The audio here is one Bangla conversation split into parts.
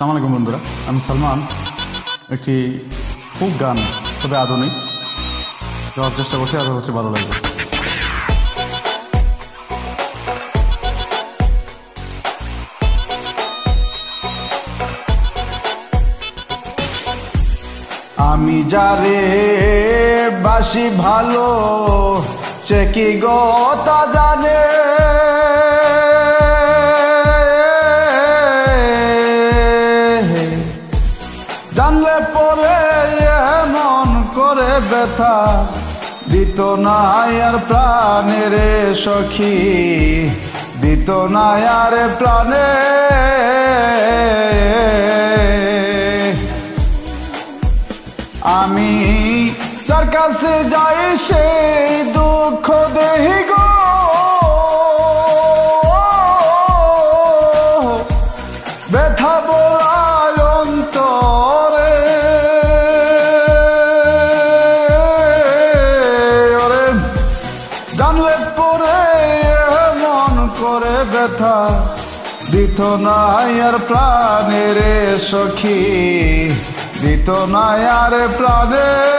সালাম আলাইকুম বন্ধুরা। আমি সালমান। একটি খুব গান তবে আধুনিক। গাওয়ার চেষ্টা করছি আর হচ্ছে ভালো লাগবে। আমি যারে বাসি ভালো, সে কি গতা জানে? জানলে পরে এমন করে ব্যথা দিত না আর প্রাণের সখী, দিত না আর প্রাণে। আমি তার কাছে যাই সেই দুঃখ দেহি ব্যথা দিত আর প্রাণের সখী দিত না আর প্রাণে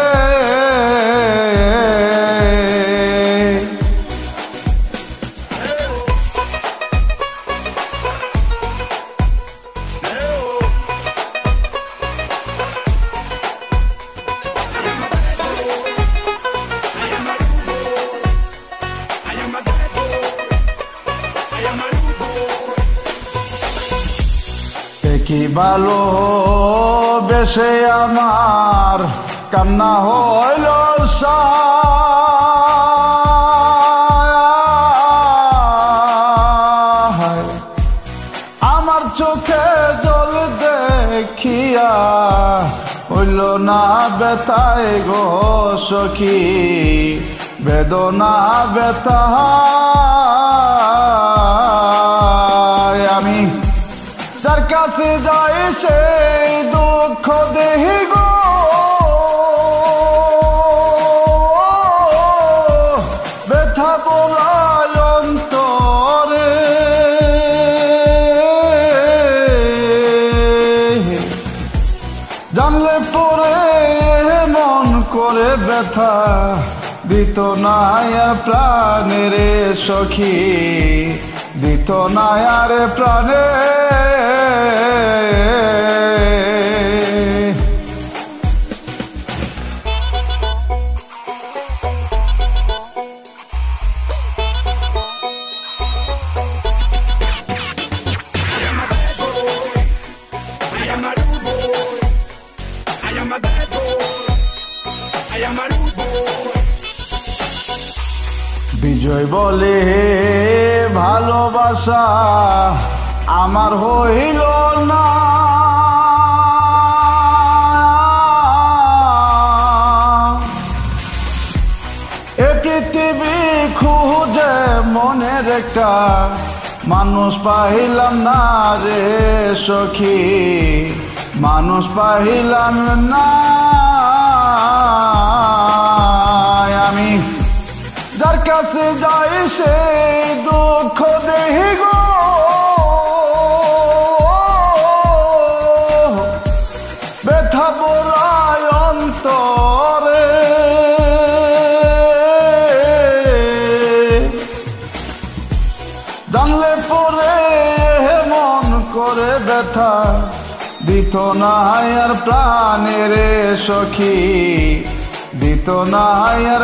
কি ভালো বেশে আমার কান্না হইল। আমার চোখে জল দেখিয়া হইল না বেতায় গো সখী, বেদনা বেতা সেই দুঃখ দেহি গো। ব্যথা বলায় অন্তরে। জানলে পরে মন করে ব্যথা দিত না আর প্রাণের সখী। দিত না আর বিজয় বলে ভালোবাসা আমার হইল না। এ পৃথিবী খুঁজে মনের একটা মানুষ পাহিলাম না রে সখী। মানুষ পাহিলাম না। আমি যার কাছে যাই সেই দুঃখ ব্যথা দিত না প্রাণের সখী। দিত না আর